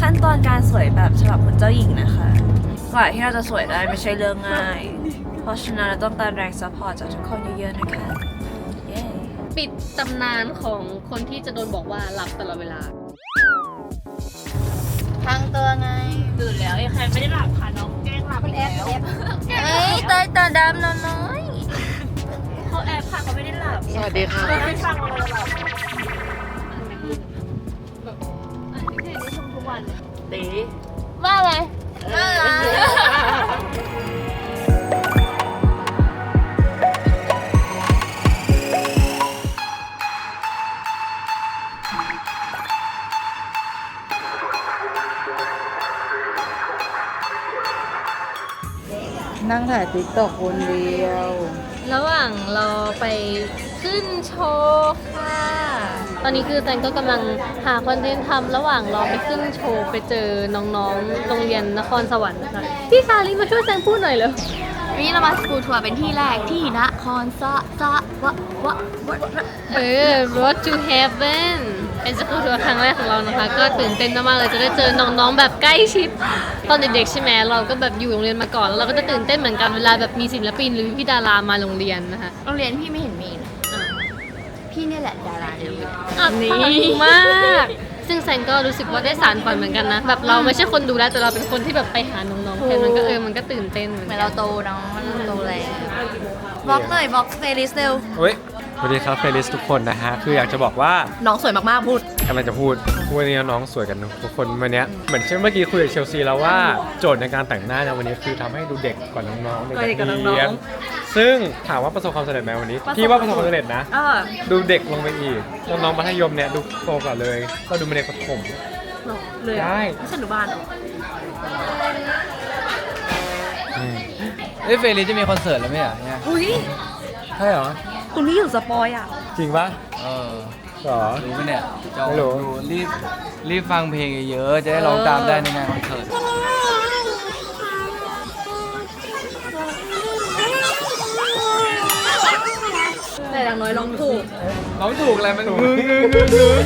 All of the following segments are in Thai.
ขั้นตอนการสวยแบบฉบับคุณเจ้าหญิงนะคะ กว่าที่เราจะสวยได้ไม่ใช่เรื่องง่าย เพราะฉะนั้นเราต้องการแรงซัพพอร์ตจากทุกคนเยอะๆนะคะ เย้ปิดตำนานของคนที่จะโดนบอกว่าหลับตลอดเวลา ทางตัวไง ตื่นแล้วยังใครไม่ได้หลับค่ะน้องแกล้งหลับแล้ว เอ้ยตาตาดำน้น้อย วัสดีค่ะไม่ฟังเลับตีว่าไงนั่งถ่ายติ๊กต็อกคนเดียว ระหว่างรอไป ขึ้นโชว์ค่ะ ตอนนี้คือแตงก็กำลังหาคอนเทนต์ทำระหว่างรอไปขึ้นโชว์ไปเจอน้องๆ โรงเรียนนครสวรรค์นะคะพี่ชาลีมาช่วยแตงพูดหน่อยเลยวันนี้เรามาสกูทัวร์เป็นที่แรกที่นครสสวะวะวะเออ Road to Heaven เป็นสกูทัวร์ครั้งแรกของเรานะคะ ก็ตื่นเต้นมากๆเลยจะได้เจอน้องๆแบบใกล้ชิด ตอนเด็กๆใช่ไหมเราก็แบบอยู่โรงเรียนมาก่อนแล้วเราก็จะตื่นเต้นเหมือนกันเวลาแบบมีศิลปินหรือพี่ดารามาโรงเรียนนะคะโรงเรียนพี่ไม่เห็นมีนะ อะพี่นี่แหละดาราเดียวอะปังมาก ซึ่งแซงก็รู้สึกว่าได้สารฝันเหมือนกันนะ แบบเราไม่ใช่คนดูแลแต่เราเป็นคนที่แบบไปหาน้องๆแทนมันก็เออมันก็ตื่นเต้นเหมือนเหมืกัอนนเราโตเนาะมันโตแล้วบล็อกหน่อยบล็อกเฟลิสเร็วเฮ้ยสวัสดีครับเฟลิสทุกคนนะฮะ คืออยากจะบอกว่าน้องสวยมากๆพูดกำลังจะพูดวันนี้น้องสวยกันทุกคนวันเนี้ยเหมือนเช่นเมื่อกี้คุยกับเชลซีแล้วว่าโจทย์ในการแต่งหน้าในวันนี้คือทำให้ดูเด็กกว่าน้องๆในเด็กกว่าน้องๆเรียนซึ่งถามว่าประสบความสำเร็จไหมวันนี้พี่ว่าประสบความสำเร็จนะอ่าดูเด็กลงไปอีกน้องๆมัธยมเนี่ยดูโตกว่าเลยก็ดูเป็นเด็กประถมเลยได้ ไม่ใช่หนูบ้านเหรออืมเอ้ยเฟรนลี่จะมีคอนเสิร์ตแล้วไหมอะเนี่ยอุ้ยใช่เหรอ คุณพี่อยู่สปอยอะ จริงปะเออเหรอ รู้ปะเนี่ยจะไม่รู้ ดูรีบรีบฟังเพลงเยอะๆจะได้ร้องตามได้ในงานคอนเสิร์ต อย่างน้อยร้องถูกร้องถูกอะไรมันงึงงึงงึงงึง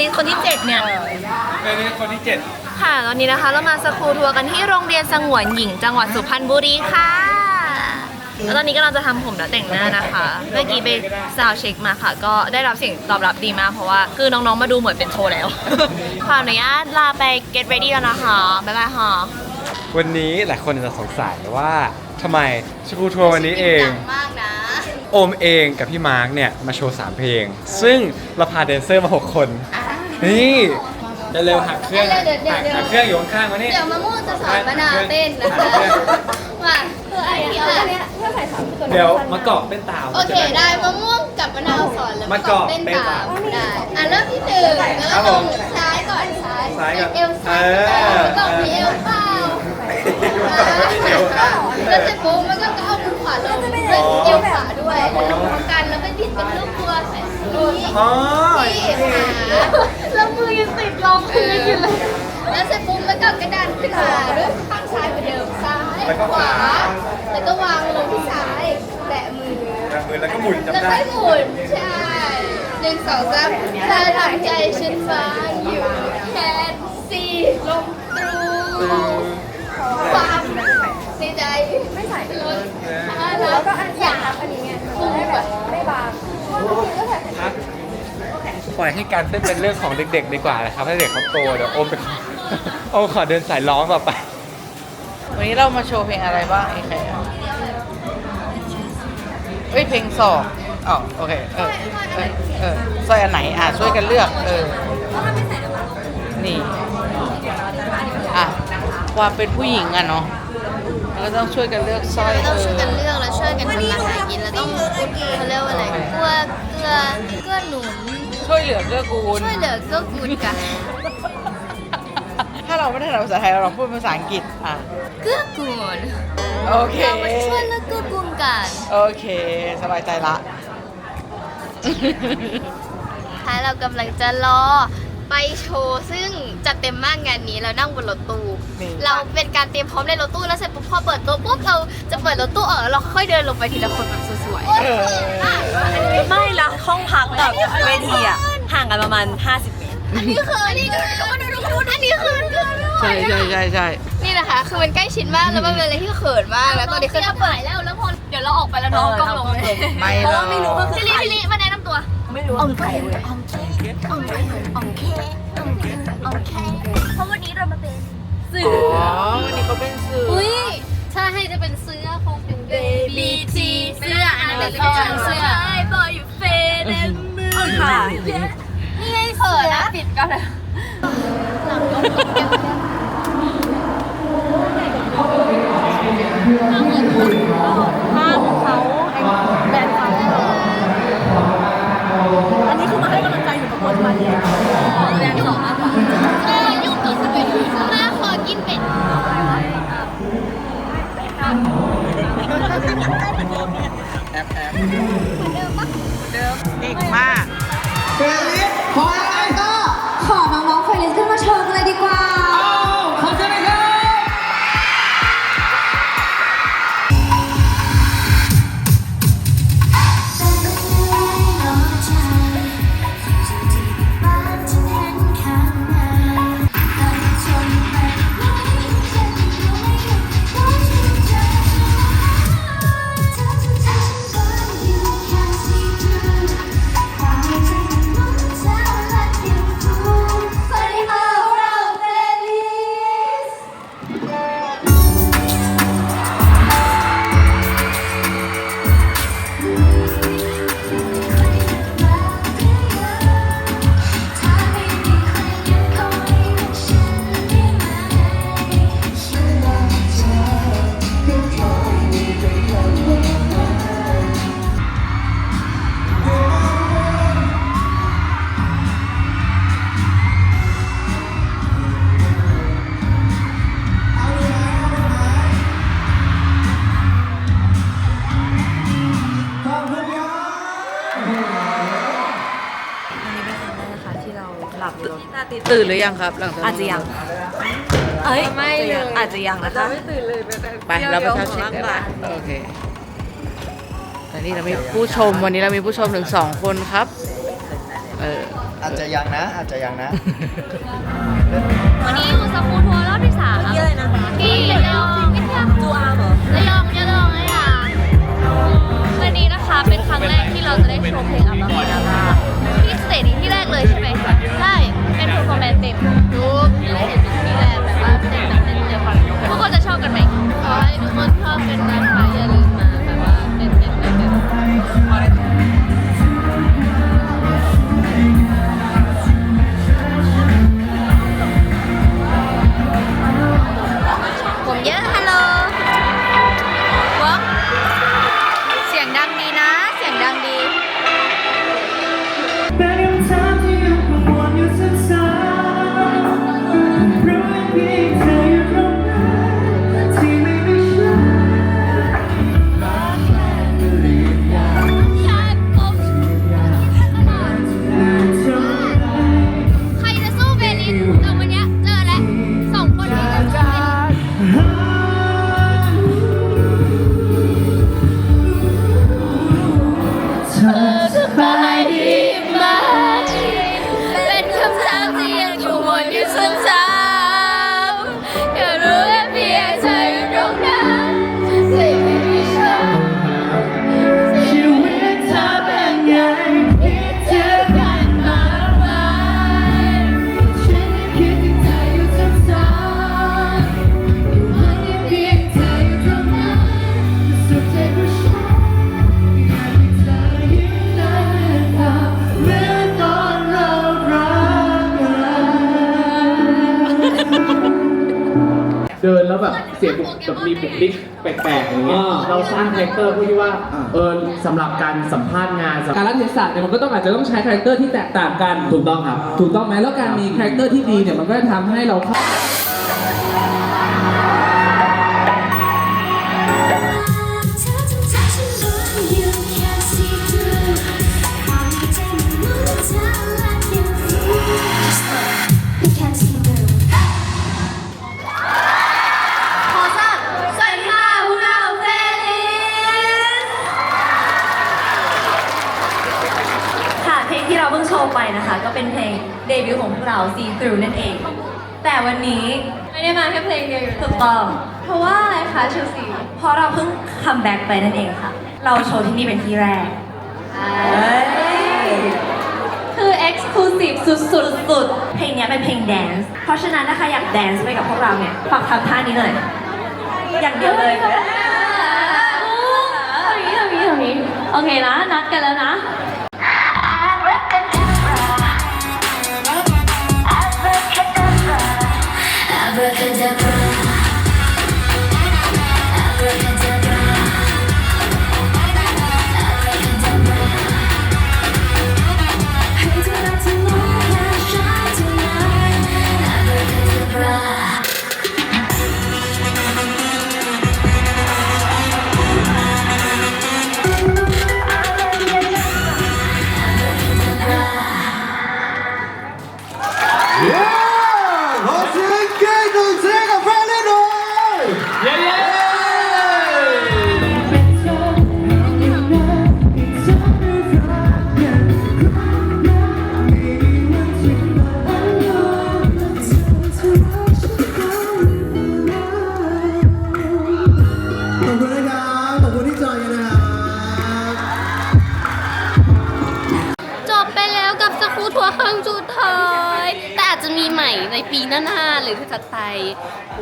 ล้วเฟรลินคนที่7เนี่ยเฟลิสคนที่เจ็ดค่ะ ตอนนี้นะคะเรามาสกูทัวร์กันที่โรงเรียนสงวนหญิงจังหวัดสุพรรณบุรีค่ะ แล้วตอนนี้ก็เราจะทำผมและแต่งหน้านะคะ เมื่อกี้ไปซาวเช็คมาค่ะ ก็ได้รับเสียงตอบรับดีมากเพราะว่า คือน้องๆมาดูเหมือนเป็นโชว์แล้วขออนุญาตลาไป get ready แล้วนะคะ บ๊ายบายค่ะวันนี้หลายคนจะสงสัยว่าทำไมสกูทัวร์วันนี้เองมากนะ โอมเองกับพี่มาร์กเนี่ย มาโชว์ 3 เพลง ซึ่งเราพาแดนเซอร์มา 6 คน นี่เร็วๆหักเครื่องเดี๋ยวเดี๋ยวเดี๋ยว หักเครื่องอยู่ข้างๆมานี่เดี๋ยวมะม่วงจะสอนมะนาวเต้นนะคะมาคือไอ้เนี้ยเดี๋ยวมากรอบเป็นตามโอเคได้มะม่วงกับมะนาวสอนแล้วมะกอกเต้นเต้นตาตามมได้อะเริ่มที่หนึ่งแล้วครัก็บผมซ้ายก่อนซ้ายซ้ายก่อนเอวซ้ายเออมะกอกมีเอวเปล่า แล้วเสร็จปุ๊บมันก็เอามือขวาลงเป็นเอวขาด้วยแล้วลงพร้อมกันแล้วก็ดิ้นเป็นลูกตัวใส่ตัวนี้อ๋อที่ขาแล้วมือยังติดรองพื้นอยู่เลยแล้วเสร็จปุ๊บแล้วก็กระดานขึ้นมาด้วยข้างซ้ายเหมือนเดิมซ้ายขวาแล้วก็วางลงที่ซ้ายแตะมือแบบมือแล้วก็หมุนแล้วจำได้ค่อยหมุนใช่หนึ่งสองสามเธอทำใจฉันฟังอยู่แค่สี่ลงตรู ความในใจไม่ใส่เลดแล้วก็อันอยากอันนี้ไงฟูแบบไม่บางปล่อยให้การเต้นเป็นเรื่องของเด็กๆดีกว่านะครับให้เด็กเขาโตเดี๋ยวโอมไปโอมขอเดินสายร้องต่อไป วันนี้เรามาโชว์เพลงอะไรบ้างไอ้แครเอ้ยเพลงสองอ๋อโอเคเออเออเออสอยอันไหนอะช่วยกันเลือกเออนี่ ความเป็นผู้หญิงอะเนาะเราก็ต้องช่วยกันเลือกสร้อยต้องช่วยกันเออเลือกแล้วช่วยกันทำมาหากินแล้วต้องเขาเรียกว่าอะไรเกื้อเกื้อเกื้อหนุนช่วยเหลือเกื้อกูล ช่วยเหลือเกื้อกูลกันถ้าเราไม่ได้ถนัดภาษาไทยเราพูดภาษาอังกฤษอะ เกื้อกูลโอเค เรามาช่วยและเกื้อกูลกันโอเค สบายใจละ ท้ายเรากำลังจะรอ ไปโชว์ซึ่งจัดเต็มมากงานนี้เรานั่งบนรถตู้ นี่ เราเป็นการเตรียมพร้อมในรถตู้แล้วเสร็จปุ๊บพอเปิดตัวปุ๊บเราจะเปิดรถตู้ออกแล้วเราค่อยๆเดินลงไปทีละคนแบบสวยเออไม่ละห้องพักกับเวทีอะห่างกันประมาณ 50เมตร ๆอันนี้คืออันนี้คืออันนี้คือมันคือใช่ใช่ใช่ใช่นี่นะคะ คือมันใกล้ชิดมากแล้วมันเป็นอะไรที่เขินมากแล้วตอนนี้คือถ้าเปิดแล้วแล้วพอเดี๋ยวเราออกไปแล้วน้องกล้องลงเลยไม่เพราะว่าหรไม่รู้อกว่าพี่ลิพี่ลิมาแนะนำตัว ไม่รู้อมไก่เลยอมเคอมไก่อมเคอมเคอมเคเพราะวันนี้เรามาเป็นสื่ออ๋อวันนี้เขาเป็นสื่อออุ้ยถ้าให้จะเป็นเสื้อคงเป็นเบบีจีเสื้ออันนั้นเป็นเสื้อไอ้บอยอยู่เฟนเอ็มมือค่ะนี่ไงเขินนะปิดกันเลยอันนี้คือมาให้กำ ลังใจอยู่กับคนมาเนี่ยแรงสองมากกว่าเออยุ่งกับสเป็ดมาขอกินเป็ดเก่งมาก เราหลับรถตื่นหรือยังครับ หลังจากอาจจะยังเอ้ยไม่เลยอาจจะยังนะคะไปเราไปเช่าเช็คกันนะโอเคตอนนี้เรามีผู้ชมวันนี้เรามีผู้ชมถึงสองคนครับ เอออาจจะยังนะ อาจจะยังนะ วันนี้อยู่สกูทัวร์รอบที่สามที่ระยองวิทยา เสียงแบบมีบุคลิกแปลกๆอย่างเงี้ยเราสร้างคาแรคเตอร์เพื่อที่ว่าเออสำหรับการสัมภาษณ์งานการรัฐเทศะเนี่ยมันก็ต้องอาจจะต้องใช้คาแรคเตอร์ที่แตกต่างกัน ถูกต้องครับ ถูกต้องไหมแล้วการมีคาแรคเตอร์ที่ดีเนี่ยมันก็จะทำให้เราเข้า เพลงที่เราเพิ่งโชว์ไปนะคะ ก็เป็นเพลงเดบิวต์ของพวกเรา See Through นั่นเอง แต่วันนี้ไม่ได้มาแค่เพลงเดียวอยู่ถูกต้อง เพราะว่าอะไรคะเชลซีเพราะเราเพิ่งคัมแบ็กไปนั่นเองค่ะ เราโชว์ที่นี่เป็นที่แรก คือ exclusive สุดสุดๆเพลงเนี้ยเป็นเพลงแดนซ์ เพราะฉะนั้นนะคะอยากแดนซ์ไปกับพวกเราเนี่ยฝากทำท่านี้เลยอย่างเดียวเลยๆตรงนี้ตรงนี้ตรงนี้โอเคนะ นัดกันแล้วนะ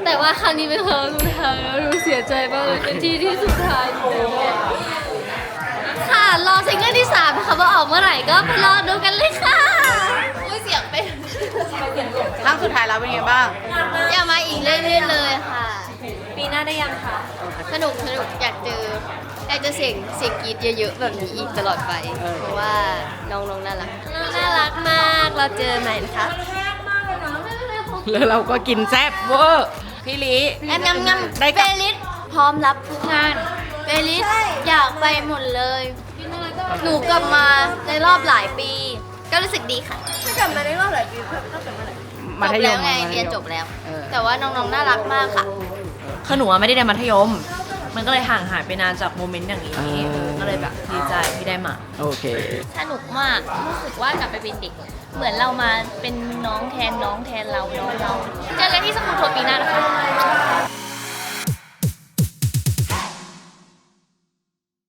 แต่ว่าครั้งนี้เป็นครั้งสุดท้ายแล้วรู้เสียใจมากเลยเป็นที่ที่สุดท้ายค่ะรอซิงเกิลที่3นะคะว่าออกเมื่อไหร่ก็ไปรอดูกันเลยค่ะอุ้ยเสียงเป็นครั้งสุดท้ายแล้วเป็นไงบ้าง อย่ามาอีกเรื่อยๆเลยค่ะ ปีหน้าได้ยังคะสนุกสนุกอยากเจออยากจะเสียงเสียงกรีดเยอะๆแบบนี้อีกตลอดไป เพราะว่าน้องๆน่ารักน้องน่ารักมากเราเจอใหม่นะคะ แล้วเราก็กินแซ่บเวอร์พี่ลิงำงำงำได้เฟกับลิสพร้อมรับทุกงานเฟลิสอยากไปหมดเลย หนูกลับมาในรอบหลายปี ก็รู้สึกดีค่ะกลับมาในรอบหลายปีตั้งแต่เมื่อไหร่มัจธบยแล้วมไงมัธยมเรียนจบแล้ว เออ แต่ว่าน้องๆน่ารักมากค่ะ คือหนูอะไม่ได้เรียนมัธยม มันก็เลยห่างหายไปนานจากโมเมนต์อย่างนี้อ่าเออก็เลยแบบดีใจที่ได้มา โอเค สนุกมาก รู้สึกว่ากลับไปเป็นเด็ก เหมือนเรามาเป็นน้องแทนน้องแทนเราน้องเราเจอกันที่สมุทรปีหน้านะคะ